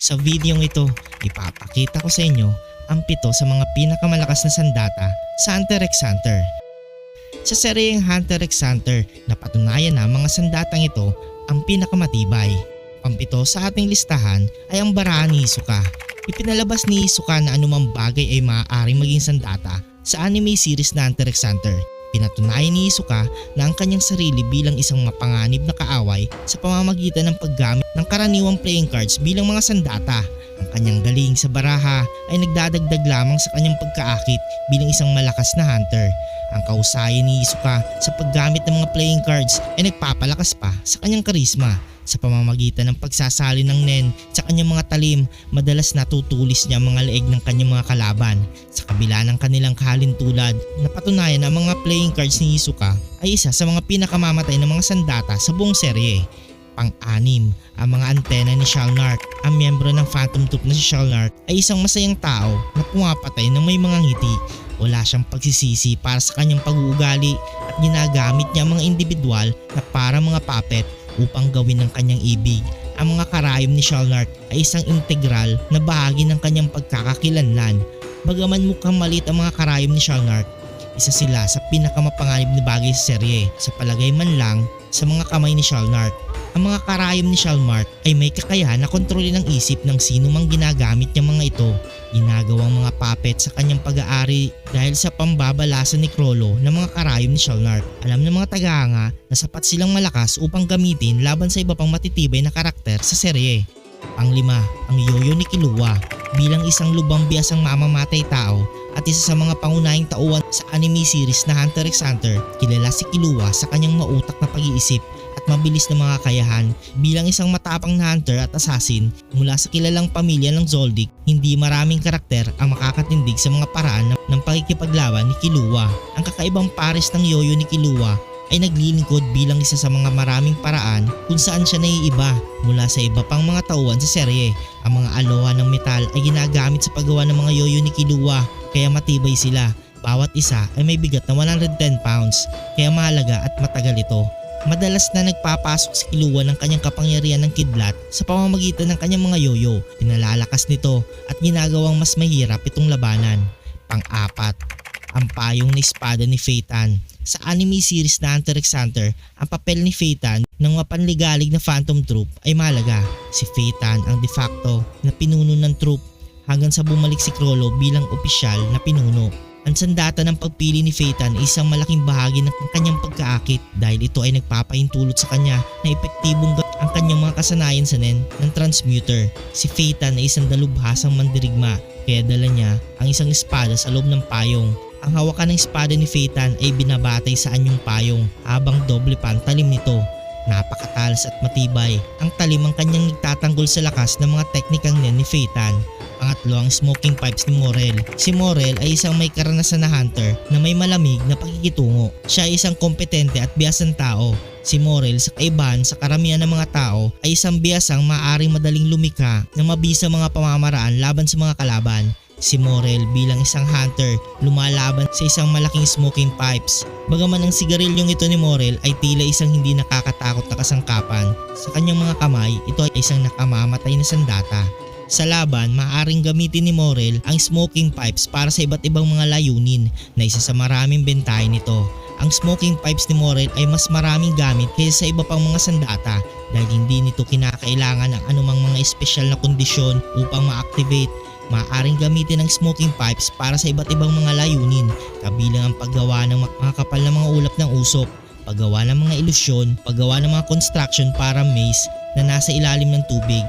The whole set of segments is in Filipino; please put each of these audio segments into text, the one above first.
Sa videong ito, ipapakita ko sa inyo ang pito sa mga pinakamalakas na sandata sa Hunter x Hunter. Sa seryeng Hunter x Hunter, napatunayan na mga sandatang ito ang pinakamatibay. Pampito sa ating listahan ay ang baraan ni Isuka. Ipinalabas ni Isuka na anumang bagay ay maaaring maging sandata sa anime series na Hunter x Hunter. Pinatunayan ni Isuka na ang kanyang sarili bilang isang mapanganib na kaaway sa pamamagitan ng paggamit ng karaniwang playing cards bilang mga sandata. Ang kanyang galing sa baraha ay nagdadagdag lamang sa kanyang pagkaakit bilang isang malakas na hunter. Ang kausayan ni Isuka sa paggamit ng mga playing cards ay nagpapalakas pa sa kanyang karisma sa pamamagitan ng pagsasali ng Nen sa kanyang mga talim, madalas natutulis niya ang mga leeg ng kanyang mga kalaban. Sa kabila ng kanilang kahalintulad, napatunayan na ang mga playing cards ni Isuka ay isa sa mga pinakamamatay na mga sandata sa buong serye. Pang-anim, ang mga antena ni Shalnart. Ang miyembro ng Phantom Troop na si Shalnart ay isang masayang tao na pumapatay ng may mga ngiti. Wala siyang pagsisisi para sa kanyang pag-uugali at ginagamit niya ang mga individual na para mga puppet upang gawin ng kanyang ibig. Ang mga karayom ni Shalnart ay isang integral na bahagi ng kanyang pagkakakilanlan. Bagaman mukhang maliit ang mga karayom ni Shalnart, isa sila sa pinakamapanganib na bagay sa serye sa palagay man lang sa mga kamay ni Shalnart. Ang mga karayom ni Shalmart ay may kakayahan na kontrolin ang isip ng sino mang ginagamit niyang mga ito. Ginagawang mga puppet sa kanyang pag-aari dahil sa pambabalasan ni Krollo ng mga karayom ni Shalnart. Alam ng mga tagahanga na sapat silang malakas upang gamitin laban sa iba pang matitibay na karakter sa serye. Panglima, ang yoyo ni Killua bilang isang lubang biasang mamamatay tao at isa sa mga pangunahing tauhan sa anime series na Hunter x Hunter, kilala si Killua sa kanyang mautak na pag-iisip mabilis na mga kayahan bilang isang matapang na hunter at assassin mula sa kilalang pamilya ng Zoldyck hindi maraming karakter ang makakatindig sa mga paraan ng, pakikipaglaban ni Killua. Ang kakaibang pares ng yoyo ni Killua ay naglilingkod bilang isa sa mga maraming paraan kung saan siya naiiba mula sa iba pang mga tauhan sa serye. Ang mga aloha ng metal ay ginagamit sa paggawa ng mga yoyo ni Killua kaya matibay sila. Bawat isa ay may bigat na 110 pounds kaya mahalaga at matagal ito. Madalas na nagpapasok si Killua ng kanyang kapangyarihan ng kidlat sa pamamagitan ng kanyang mga yoyo. Pinalalakas nito at ginagawang mas mahirap itong labanan. Pang-apat, ang payong na espada ni Phaeton. Sa anime series na Hunter x Hunter, ang papel ni Phaeton ng mapanligalig na Phantom Troop ay malaga. Si Phaeton ang de facto na pinuno ng troop hanggang sa bumalik si Krollo bilang opisyal na pinuno. Ang sandata ng pagpili ni Phaeton ay isang malaking bahagi ng kanyang pagkaakit dahil ito ay nagpapahintulot sa kanya na epektibong ang kanyang mga kasanayan sa nen ng transmuter. Si Phaeton ay isang dalubhasang mandirigma kaya dala niya ang isang espada sa loob ng payong. Ang hawakan ng espada ni Phaeton ay binabatay sa anyong payong habang doble pa ang talim nito. Napakatalas at matibay. Ang talim ang kanyang nagtatanggol sa lakas ng mga teknikang nen ni Phaeton. Pangatlo ang smoking pipes ni Morel. Si Morel ay isang may karanasan na hunter na may malamig na pakikitungo. Siya ay isang kompetente at biyasang tao. Si Morel sa kaibahan sa karamihan ng mga tao ay isang biyasang maaring madaling lumika ng mabisa mga pamamaraan laban sa mga kalaban. Si Morel bilang isang hunter lumalaban sa isang malaking smoking pipes. Bagaman ang sigarilyong ito ni Morel ay tila isang hindi nakakatakot na kasangkapan, sa kanyang mga kamay ito ay isang nakamamatay na sandata. Sa laban, maaaring gamitin ni Morel ang smoking pipes para sa iba't ibang mga layunin na isa sa maraming bentahe nito. Ang smoking pipes ni Morel ay mas maraming gamit kaysa sa iba pang mga sandata dahil hindi nito kinakailangan ng anumang mga espesyal na kondisyon upang ma-activate. Maaaring gamitin ang smoking pipes para sa iba't ibang mga layunin kabilang ang paggawa ng mga kapal na mga ulap ng usok, paggawa ng mga ilusyon, paggawa ng mga construction para maze na nasa ilalim ng tubig.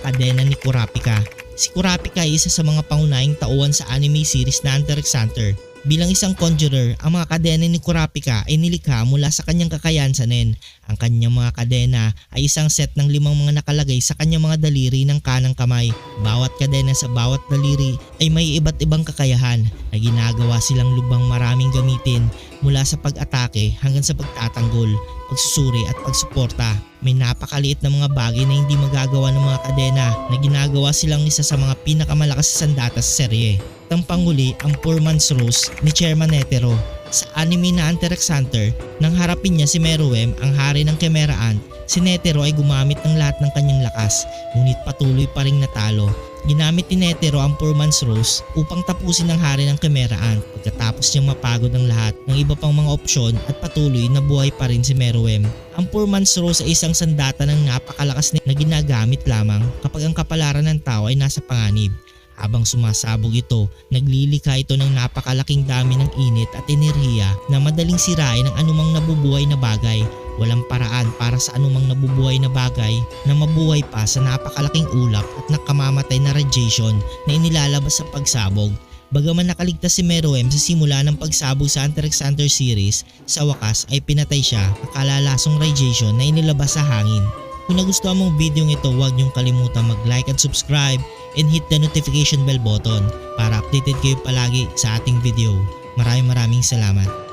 Kadena ni Kurapika. Si Kurapika ay isa sa mga pangunahing tauhan sa anime series na Hunter x Hunter. Bilang isang conjurer, ang mga kadena ni Kurapika ay nilikha mula sa kanyang kakayahan sa Nen. Ang kanyang mga kadena ay isang set ng limang mga nakalagay sa kanyang mga daliri ng kanang kamay. Bawat kadena sa bawat daliri ay may iba't ibang kakayahan na ginagawa silang lubang maraming gamitin mula sa pag-atake hanggang sa pagtatanggol, pagsusuri at pagsuporta. May napakaliit na mga bagay na hindi magagawa ng mga kadena na ginagawa silang isa sa mga pinakamalakas sa sandata sa serye. Ang panghuli ang Poor Man's Rose ni Chairman Netero. Sa anime na Hunter x Hunter, nang harapin niya si Meruem, ang hari ng Chimera Ant, si Netero ay gumamit ng lahat ng kanyang lakas ngunit patuloy pa ring natalo. Ginamit ni Netero ang Poor Man's Rose upang tapusin ang hari ng Kemeraan pagkatapos niyang mapagod ang lahat ng iba pang mga opsyon at patuloy na buhay pa rin si Meruem. Ang Poor Man's Rose ay isang sandata ng napakalakas na ginagamit lamang kapag ang kapalaran ng tao ay nasa panganib. Habang sumasabog ito, naglilikha ito ng napakalaking dami ng init at enerhiya na madaling sirain ang anumang nabubuhay na bagay. Walang paraan para sa anumang nabubuhay na bagay na mabuhay pa sa napakalaking ulap at nakamamatay na radiation na inilalabas sa pagsabog. Bagaman nakaligtas si Meruem sa simula ng pagsabog sa Hunter x Hunter series, sa wakas ay pinatay siya ng kalalasong radiation na inilabas sa hangin. Kung nagustuhan mong video ito, huwag niyong kalimutan mag-like at subscribe and hit the notification bell button para updated kayo palagi sa ating video. Maraming maraming salamat.